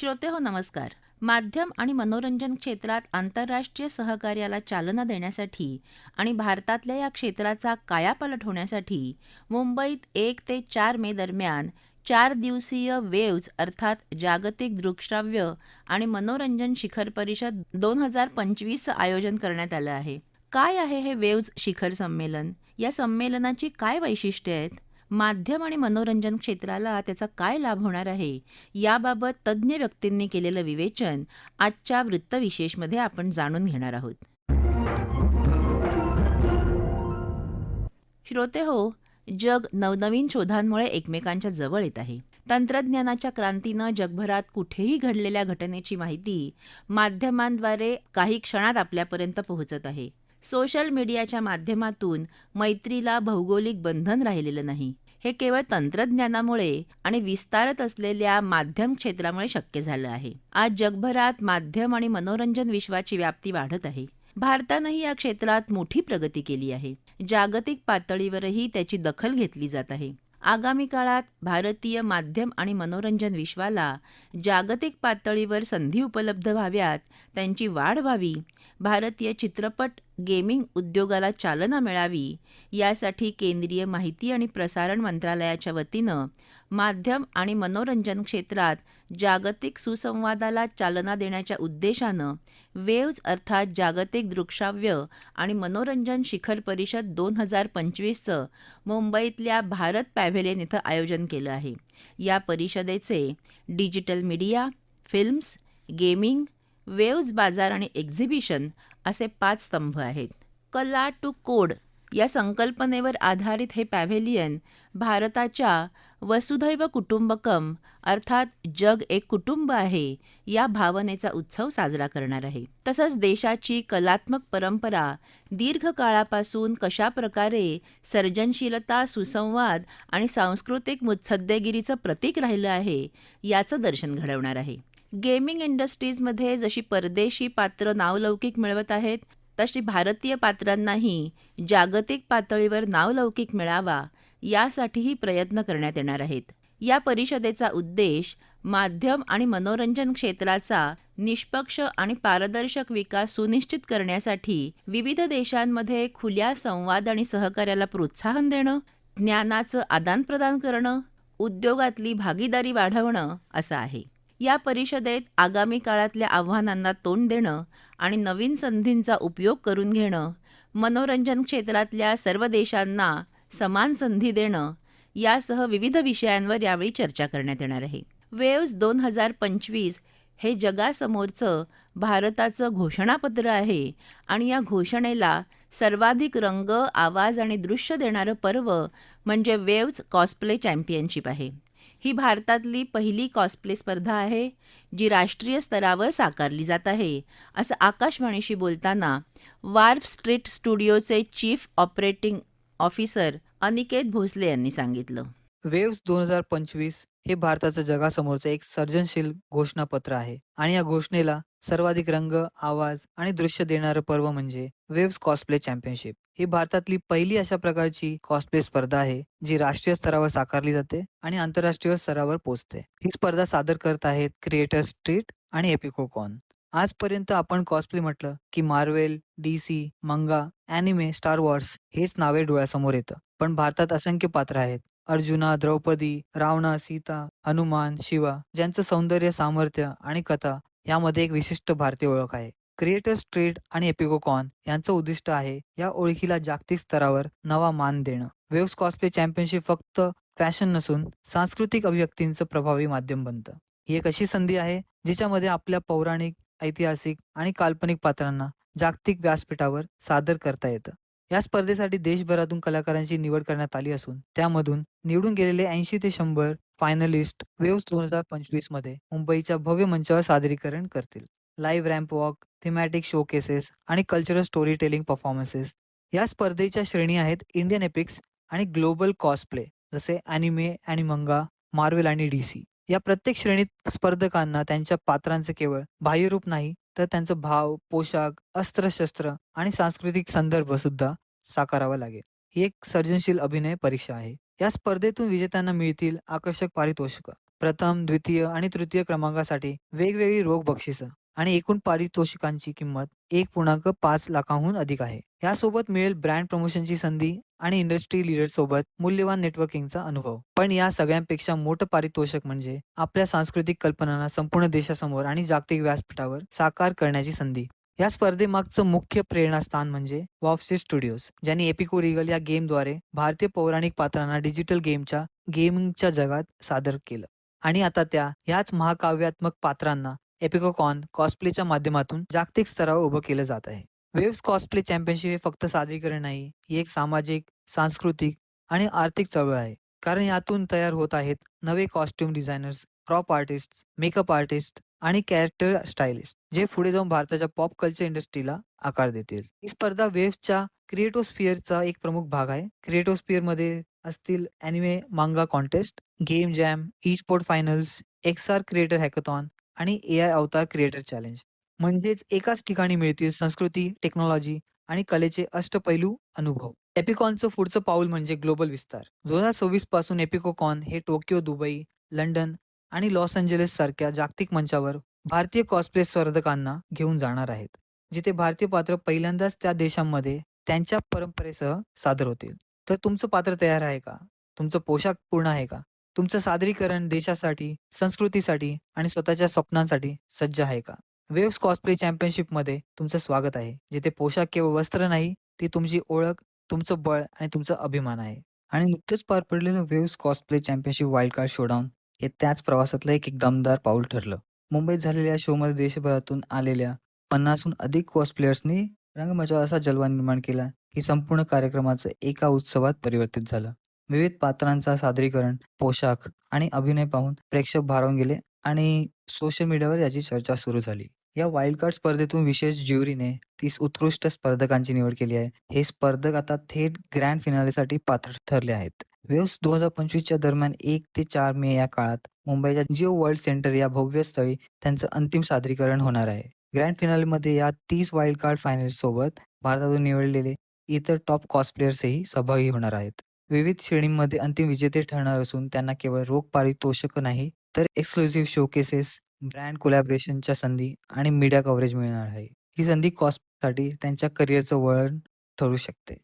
श्रोते हो नमस्कार. माध्यम आणि मनोरंजन क्षेत्रात आंतरराष्ट्रीय सहकार्याला चालना देण्यासाठी आणि भारतातल्या या क्षेत्राचा कायापालट होण्यासाठी मुंबईत एक ते चार मे दरम्यान चार दिवसीय वेव्ज अर्थात जागतिक दृकश्राव्य आणि मनोरंजन शिखर परिषद दोन हजार पंचवीसचं आयोजन करण्यात आलं आहे. काय आहे हे वेव्ज शिखर संमेलन? या संमेलनाची काय वैशिष्ट्ये आहेत? माध्यम आणि मनोरंजन क्षेत्राला त्याचा काय लाभ होणार आहे? याबाबत तज्ज्ञ व्यक्तींनी केलेलं विवेचन आजच्या वृत्तविशेषमध्ये आपण जाणून घेणार आहोत. श्रोते हो जग नवनवीन शोधांमुळे एकमेकांच्या जवळ येत आहे. तंत्रज्ञानाच्या क्रांतीनं जगभरात कुठेही घडलेल्या घटनेची माहिती माध्यमांद्वारे काही क्षणात आपल्यापर्यंत पोहोचत आहे. सोशल मीडियाच्या माध्यमातून मैत्रीला भौगोलिक बंधन राहिलेलं नाही. हे केवळ तंत्रज्ञानामुळे आणि विस्तारत असलेल्या माध्यम क्षेत्रामुळे शक्य झालं आहे. आज जगभरात माध्यम आणि मनोरंजन विश्वाची व्याप्ती वाढत आहे. भारतानंही या क्षेत्रात मोठी प्रगती केली आहे. जागतिक पातळीवरही त्याची दखल घेतली जात आहे. आगामी काळात भारतीय माध्यम आणि मनोरंजन विश्वाला जागतिक पातळीवर संधी उपलब्ध व्हाव्यात त्यांची वाढ व्हावी भारतीय चित्रपट गेमिंग उद्योगाला चालना मिळावी यासाठी केंद्रीय माहिती आणि प्रसारण मंत्रालयाच्या वतीनं माध्यम आणि मनोरंजन क्षेत्रात जागतिक सुसंवादाला चालना देण्याच्या उद्देशानं वेव्ज अर्थात जागतिक दृकश्राव्य आणि मनोरंजन शिखर परिषद दोन हजार पंचवीसचं मुंबईतल्या भारत पॅव्हेलियन इथं आयोजन केलं आहे. या परिषदेचे digital media films gaming waves बाजार आणि एक्झिबिशन असे पाच स्तंभ आहेत. कला टू कोड या संकल्पनेवर आधारित हे पॅव्हेलियन भारताच्या वसुधैव कुटुंबकम अर्थात जग एक कुटुंब आहे या भावनेचा उत्सव साजरा करणार आहे. तसंच देशाची कलात्मक परंपरा दीर्घकाळापासून कशाप्रकारे सर्जनशीलता सुसंवाद आणि सांस्कृतिक मुत्सद्देगिरीचं प्रतीक राहिलं आहे याचं दर्शन घडवणार आहे. गेमिंग इंडस्ट्रीजमध्ये जशी परदेशी पात्र नावलौकिक मिळवत आहेत तशी भारतीय पात्रांनाही जागतिक पातळीवर नावलौकिक मिळावा यासाठीही प्रयत्न करण्यात येणार आहेत. या परिषदेचा उद्देश माध्यम आणि मनोरंजन क्षेत्राचा निष्पक्ष आणि पारदर्शक विकास सुनिश्चित करण्यासाठी विविध देशांमध्ये खुल्या संवाद आणि सहकार्याला प्रोत्साहन देणं ज्ञानाचं आदानप्रदान करणं उद्योगातली भागीदारी वाढवणं असं आहे. या परिषदेत आगामी काळातल्या आव्हानांना तोंड देणं आणि नवीन संधींचा उपयोग करून घेणं मनोरंजन क्षेत्रातल्या सर्व देशांना समान संधी देणं यासह विविध विषयांवर यावेळी चर्चा करण्यात येणार आहे. वेव्स दोन हजार पंचवीस हे जगासमोरचं भारताचं घोषणापत्र आहे आणि या घोषणेला सर्वाधिक रंग आवाज आणि दृश्य देणारं पर्व म्हणजे वेव्ज कॉस्प्ले चॅम्पियनशिप आहे. ही भारतातली पहिली कॉस्प्ले स्पर्धा आहे जी राष्ट्रीय स्तरावर साकारली जात आहे. असं आकाशवाणीशी बोलताना Wharf street स्टुडिओचे chief operating officer Aniket Bhosale यांनी सांगितलं. वेव्स दोन हजार पंचवीस हे भारताचं जगासमोरचं एक सर्जनशील घोषणापत्र आहे. आणि या घोषणेला सर्वाधिक रंग आवाज आणि दृश्य देणारं पर्व म्हणजे वेव्स कॉस्प्ले चॅम्पियनशिप. ही भारतातली पहिली अशा प्रकारची कॉस्प्ले स्पर्धा आहे जी राष्ट्रीय स्तरावर साकारली जाते आणि आंतरराष्ट्रीय स्तरावर पोहोचते ही स्पर्धा सादर करत आहेत क्रिएटर स्ट्रीट आणि एपिकोकॉन आजपर्यंत आपण कॉस्प्ले म्हटलं की Marvel D C manga anime Star Wars हेच नावे डोळ्यासमोर येतं. पण भारतात असंख्य पात्र आहेत. अर्जुना द्रौपदी रावणा सीता हनुमान शिवा ज्यांचं सौंदर्य सामर्थ्य आणि कथा यामध्ये एक विशिष्ट भारतीय ओळख आहे. क्रिएटर स्ट्रीट आणि एपिकोकॉन यांचं उद्दिष्ट आहे या ओळखीला जागतिक स्तरावर नवा मान देणं. वेव्स कॉस्प्ले चॅम्पियनशिप फक्त फॅशन नसून सांस्कृतिक अभिव्यक्तींचं प्रभावी माध्यम बनतं. ही एक अशी संधी आहे जिच्यामध्ये आपल्या पौराणिक ऐतिहासिक आणि काल्पनिक पात्रांना जागतिक व्यासपीठावर सादर करता येतं. या स्पर्धेसाठी देशभरातून कलाकारांची निवड करण्यात आली असून त्यामधून निवडून गेलेले ऐंशी ते शंभर फायनलिस्ट वेव्स दोन हजार पंचवीसमध्ये मुंबईच्या भव्य मंचावर सादरीकरण करतील. Live ramp walk thematic showcases आणि कल्चरल स्टोरी टेलिंग परफॉर्मन्सेस या स्पर्धेच्या श्रेणी आहेत इंडियन एपिक्स आणि ग्लोबल कॉस्प्ले जसे अॅनिमे अॅनिमंगा मार्वेल आणि डी सी या प्रत्येक श्रेणीत स्पर्धकांना त्यांच्या पात्रांचे केवळ बाह्यरूप नाही तर त्यांचं भाव पोशाख अस्त्रशस्त्र आणि सांस्कृतिक संदर्भ सुद्धा साकारावा लागेल. ही एक सर्जनशील अभिनय परीक्षा आहे. या स्पर्धेतून विजेत्यांना मिळतील आकर्षक पारितोषिक. प्रथम द्वितीय आणि तृतीय क्रमांकासाठी वेगवेगळी रोख बक्षिसं आणि एकूण पारितोषिकांची किंमत एक पूर्णांक पाच लाखांहून अधिक आहे. यासोबत मिळेल ब्रँड प्रमोशनची संधी आणि इंडस्ट्री लीडर सोबत मूल्यवान नेटवर्किंगचा अनुभव. पण या सगळ्यांपेक्षा मोठं पारितोषक म्हणजे आपल्या सांस्कृतिक कल्पनांना संपूर्ण देशासमोर आणि जागतिक व्यासपीठावर साकार करण्याची संधी. या स्पर्धेमागचं मुख्य प्रेरणास्थान म्हणजे वॉफसी स्टुडिओज ज्यांनी एपिको रिगल या गेमद्वारे भारतीय पौराणिक पात्रांना डिजिटल गेमच्या गेमिंगच्या जगात सादर केलं. आणि आता त्या ह्याच महाकाव्यात्मक पात्रांना एपिकोकॉन कॉस्प्लेच्या माध्यमातून जागतिक स्तरावर उभं केलं जात आहे. वेव्स कॉस्प्ले चॅम्पियनशिप हे फक्त सादरीकरण नाही ही एक सामाजिक सांस्कृतिक आणि आर्थिक चळवळ आहे. कारण यातून तयार होत आहेत नवे costume designers prop artist makeup artist आणि कॅरेक्टर स्टायलिस्ट जे पुढे जाऊन भारताच्या पॉप कल्चर इंडस्ट्रीला आकार देतील. ही स्पर्धा वेव्सच्या क्रिएटोस्फिअरचा एक प्रमुख भाग आहे. क्रिएटोस्फिअरमध्ये असतील anime manga contest game jam e sport finals XR creator hackathon आणि ए आय अवतार क्रिएटर चॅलेंज म्हणजेच एकाच ठिकाणी मिळतील संस्कृती टेक्नॉलॉजी आणि कलेचे अष्टपैलू अनुभव. एपिकॉनचं पुढचं पाऊल म्हणजे ग्लोबल विस्तार. दोन हजार सव्वीसपासून एपिकोकॉन हे टोकियो दुबई लंडन आणि लॉस एंजलिस सारख्या जागतिक मंचावर भारतीय कॉस्प्ले स्पर्धकांना घेऊन जाणार आहेत जिथे भारतीय पात्र पहिल्यांदाच त्या देशांमध्ये त्यांच्या परंपरेसह सादर होतील. तर तुमचं पात्र तयार आहे का? तुमचं पोशाख पूर्ण आहे का? तुमचं सादरीकरण देशासाठी संस्कृतीसाठी आणि स्वतःच्या स्वप्नांसाठी सज्ज आहे का? वेव्स कॉस्प्ले चॅम्पियनशिपमध्ये तुमचं स्वागत आहे जिथे पोशाख केवळ वस्त्र नाही ती तुमची ओळख तुमचं बळ आणि तुमचा अभिमान आहे. आणि नुकतंच पार पडलेलं Waves cosplay championship wild card showdown हे त्याच प्रवासातलं एक एक दमदार पाऊल ठरलं. मुंबईत झालेल्या शोमध्ये देशभरातून आलेल्या पन्नासहून अधिक कॉस्प्लेयर्सनी रंगमंचावर असा जलवा निर्माण केला की संपूर्ण कार्यक्रमाचं एका उत्सवात परिवर्तित झालं. विविध पात्रांचा सादरीकरण पोशाख आणि अभिनय पाहून प्रेक्षक भारावून गेले आणि सोशल मीडियावर याची चर्चा सुरू झाली. या वाईल्ड कार्ड स्पर्धेतून विशेष ज्युरीने तीस उत्कृष्ट स्पर्धकांची निवड केली आहे. हे स्पर्धक आता थेट ग्रँड फिनालेसाठी पात्र ठरले आहेत. वेव्स दोन हजार पंचवीसच्या दरम्यान एक ते चार मे या काळात मुंबईच्या जिओ वर्ल्ड सेंटर या भव्य स्थळी त्यांचं अंतिम सादरीकरण होणार आहे. ग्रँड फिनालेमध्ये या तीस वाईल्ड कार्ड फायनल सोबत भारतातून निवडलेले इतर टॉप कॉस्प्लेयर्सही सहभागी होणार आहेत. विविध श्रेणींमध्ये अंतिम विजेते ठरणार असून त्यांना केवळ रोख पारितोषक नाही तर एक्सक्लुझिव्ह शोकेसेस ब्रँड कोलॅबरेशनच्या संधी आणि मीडिया कव्हरेज मिळणार आहे. ही संधी कॉस्टसाठी त्यांच्या करिअरचं वळण ठरू शकते.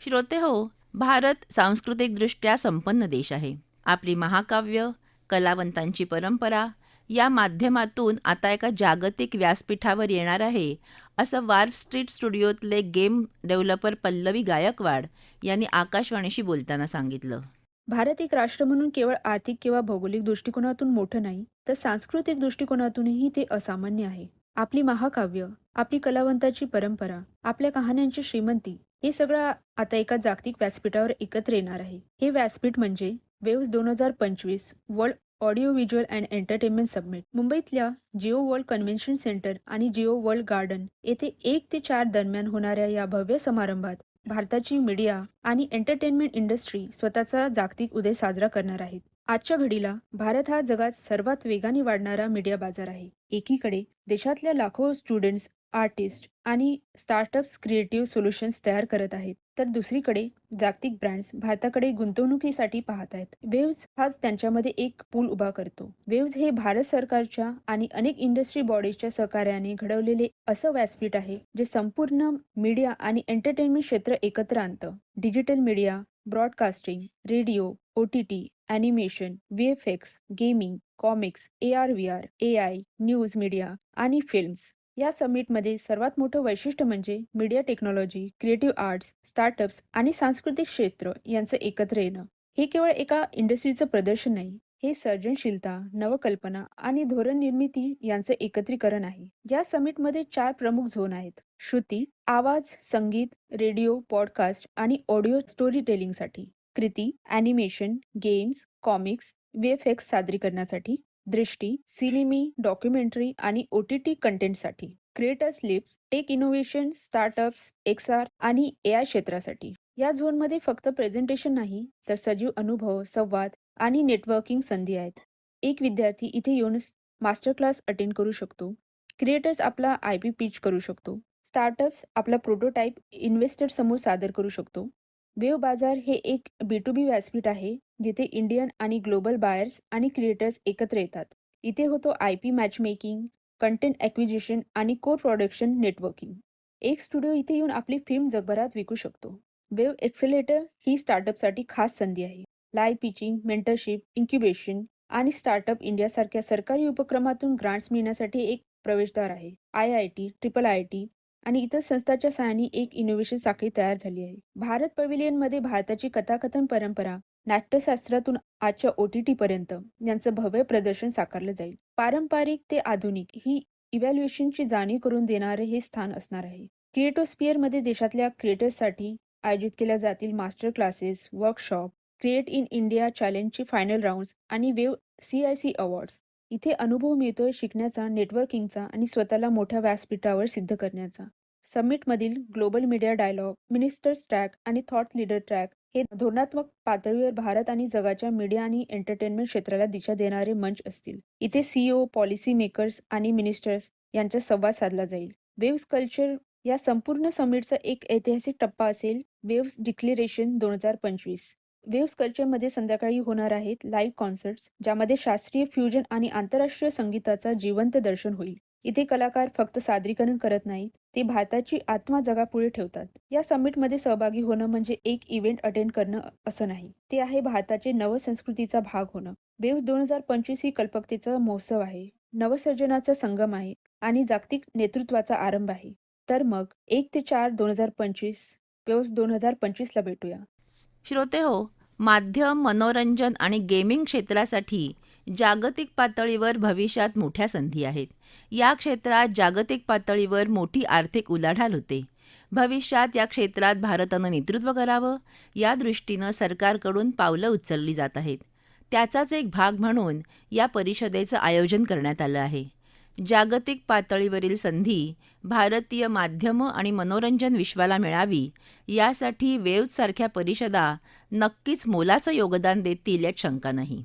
श्रोते हो भारत सांस्कृतिकदृष्ट्या संपन्न देश आहे. आपली महाकाव्य कलावंतांची परंपरा या माध्यमातून आता एका जागतिक व्यासपीठावर येणार आहे. असं वार्फ स्ट्रीट स्टुडिओतले गेम डेव्हलपर पल्लवी गायकवाड यांनी आकाशवाणीशी बोलताना सांगितलं. भारत एक राष्ट्र म्हणून केवळ आर्थिक किंवा भौगोलिक दृष्टिकोनातून मोठं नाही तर सांस्कृतिक दृष्टिकोनातूनही ते असामान्य आहे. आपली महाकाव्य आपली कलावंताची परंपरा आपल्या कहाण्यांची श्रीमंती हे सगळं आता एका जागतिक व्यासपीठावर एकत्र येणार आहे. हे व्यासपीठ म्हणजे वेव्स दोन हजार पंचवीस world audio visual and entertainment summit. मुंबईतल्या जिओ वर्ल्ड कन्व्हेन्शन सेंटर आणि जिओ वर्ल्ड गार्डन येथे एक ते चार दरम्यान होणाऱ्या या भव्य समारंभात भारताची मीडिया आणि एंटरटेनमेंट इंडस्ट्री स्वतःचा जागतिक उदय साजरा करणार आहेत. आजच्या घडीला भारत हा जगात सर्वात वेगाने वाढणारा मीडिया बाजार आहे. एकीकडे देशातल्या लाखो स्टुडंट्स आर्टिस्ट आणि स्टार्टअप्स क्रिएटिव्ह सोल्युशन्स तयार करत आहेत. तर दुसरीकडे जागतिक ब्रँड्स भारताकडे गुंतवणुकीसाठी पाहत आहेत. वेव्ज हाच त्यांच्यामध्ये एक पूल उभा करतो. वेव्ज हे भारत सरकारच्या आणि अनेक इंडस्ट्री बॉडीजच्या सहकार्याने घडवलेले असं व्यासपीठ आहे जे संपूर्ण मीडिया आणि एंटरटेनमेंट क्षेत्र एकत्र आणतं. Digital media broadcasting radio O T T animation V F X gaming comics A R V R A I news media आणि फिल्म्स या समिटमध्ये सर्वात मोठं वैशिष्ट्य म्हणजे media technology creative arts startups आणि सांस्कृतिक क्षेत्र यांचं एकत्र येणं. हे केवळ एका इंडस्ट्रीचं प्रदर्शन नाही हे सर्जनशीलता नवकल्पना आणि धोरण निर्मिती यांचं एकत्रीकरण आहे. या समिटमध्ये चार प्रमुख झोन आहेत. श्रुती आवाज संगीत रेडिओ पॉडकास्ट आणि audio story टेलिंगसाठी Kriti animation games comics VFX सादरीकरणासाठी. दृष्टी सिनेमी डॉक्युमेंटरी आणि O T T कंटेंटसाठी. Creators leaps tech innovation startups XR आणि ए आय क्षेत्रासाठी. या झोनमध्ये फक्त प्रेझेंटेशन नाही तर सजीव अनुभव संवाद आणि नेटवर्किंग संधी आहेत. एक विद्यार्थी इथे येऊन मास्टर क्लास अटेंड करू शकतो. क्रिएटर्स आपला आय पी पिच करू शकतो. स्टार्टअप्स आपला प्रोटोटाईप इन्व्हेस्टर समोर सादर करू शकतो. वेव बाजार हे एक बी टू बी व्यासपीठ आहे. जिथे इंडियन आणि ग्लोबल बायर्स आणि क्रिएटर्स एकत्र येतात. इथे होतो I P matchmaking content acquisition आणि को प्रोडक्शन नेटवर्किंग एक स्टुडिओ इथे येऊन आपली फिल्म जगभरात विकू शकतो. वेव एक्सेलेटर ही स्टार्टअपसाठी खास संधी आहे. लाईव्ह पिचिंग मेंटरशिप इन्क्युबेशन आणि स्टार्टअप इंडियासारख्या सरकारी उपक्रमातून ग्रांट्स मिळण्यासाठी एक प्रवेशद्वार आहे. I I T triple I T आणि इतर संस्थांच्या सहाय्याने एक इनोव्हेशन साखळी तयार झाली आहे. भारत पविलियनमध्ये भारताची कथाकथन परंपरा नाट्यशास्त्रातून आजच्या ओ टी टीपर्यंत यांचं भव्य प्रदर्शन साकारलं जाईल. पारंपरिक ते आधुनिक ही इव्हॅल्युएशनची जाणीव करून देणारे हे स्थान असणार आहे. क्रिएटोस्पियरमध्ये देशातल्या क्रिएटर्ससाठी आयोजित केल्या जातील master classes workshop create in India चॅलेंजची final rounds आणि Wave C I C awards इथे अनुभव मिळतोय शिकण्याचा नेटवर्किंगचा आणि स्वतःला मोठ्या व्यासपीठावर सिद्ध करण्याचा. समिटमधील global media dialogue ministers track आणि थॉट लीडर ट्रॅक हे धोरणात्मक पातळीवर भारत आणि जगाच्या मीडिया आणि एंटरटेनमेंट क्षेत्राला दिशा देणारे मंच असतील. इथे सीईओ पॉलिसी मेकर्स आणि मिनिस्टर्स यांचा संवाद साधला जाईल. वेव्स कल्चर या संपूर्ण समिटचा एक ऐतिहासिक टप्पा असेल वेव्स डिक्लेरेशन दोन हजार पंचवीस. वेव्स कल्चरमध्ये संध्याकाळी होणार आहेत लाईव्ह कॉन्सर्ट्स ज्यामध्ये शास्त्रीय फ्युजन आणि आंतरराष्ट्रीय संगीताचा जिवंत दर्शन होईल. इथे कलाकार फक्त सादरीकरण करत नाहीत ते भारताची आत्मा जगापुढे ठेवतात. या समिटमध्ये सहभागी होणं म्हणजे एक इव्हेंट अटेंड करणं असं नाही. ते आहे भारताचे नवसंस्कृतीचा भाग होणं. बेव्स दोन हजार पंचवीस ही कल्पकतेचा महोत्सव आहे. नवसर्जनाचा संगम आहे आणि जागतिक नेतृत्वाचा आरंभ आहे. तर मग एक ते चार दोन हजार पंचवीस बेव्स दोन हजार पंचवीसला भेटूया. श्रोते हो माध्यम मनोरंजन आणि गेमिंग क्षेत्रासाठी जागतिक पातळीवर भविष्यात मोठ्या संधी आहेत. या क्षेत्रात जागतिक पातळीवर मोठी आर्थिक उलाढाल होते. भविष्यात या क्षेत्रात भारतानं नेतृत्व करावं या दृष्टीनं सरकारकडून पावलं उचलली जात आहेत. त्याचाच एक भाग म्हणून या परिषदेचं आयोजन करण्यात आलं आहे. जागतिक पातळीवरील संधी भारतीय माध्यमं आणि मनोरंजन विश्वाला मिळावी यासाठी वेव्हसारख्या परिषदा नक्कीच मोलाचं योगदान देतील यात शंका नाही.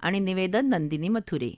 आणि निवेदन नंदिनी मथुरे.